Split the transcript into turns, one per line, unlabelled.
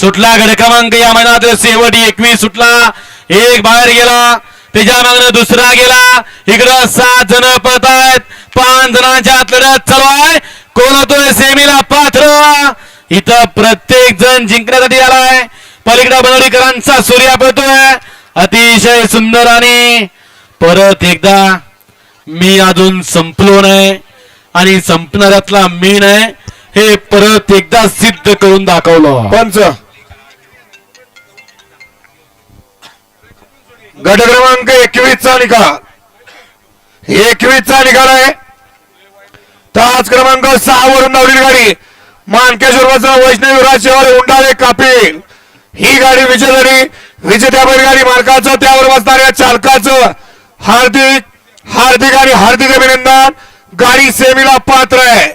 सुटला गड क्रमांक या महिन्यात शेवटी एकवीस सुटला. एक बाहेर गेला त्याच्या मागणं दुसरा गेला. इकडं सात जण पळत आहेत. पाच जणांच्या आत लढत चालू आहे. कोण होतोय? सेमीला पात्र. इथं प्रत्येक जण जिंकण्यासाठी आलाय. पलीकडे बनवडीकरांचा सूर्या पळतोय. अतिशय सुंदर आणि परत एकदा मी अजून संपलो नाही आणि संपणाऱ्यातला मी नाही. हे परत एकदा सिद्ध करून दाखवलं.
पंच. गट क्रमांक एकवीस चा निकाल. एकवीस चा निकाल आहे. तास क्रमांक सहा वरून धावलेली गाडी मानकेश्वर वाचना वैष्णवी राजेवाले उंडाळे कापिल. ही गाडी विजय विजेत्या बैलगाडी मालकाचं त्यावर बसणाऱ्या चालकाचं हार्दिक हार्दिक आणि हार्दिक अभिनंदन. गाडी सेमीला पात्र आहे.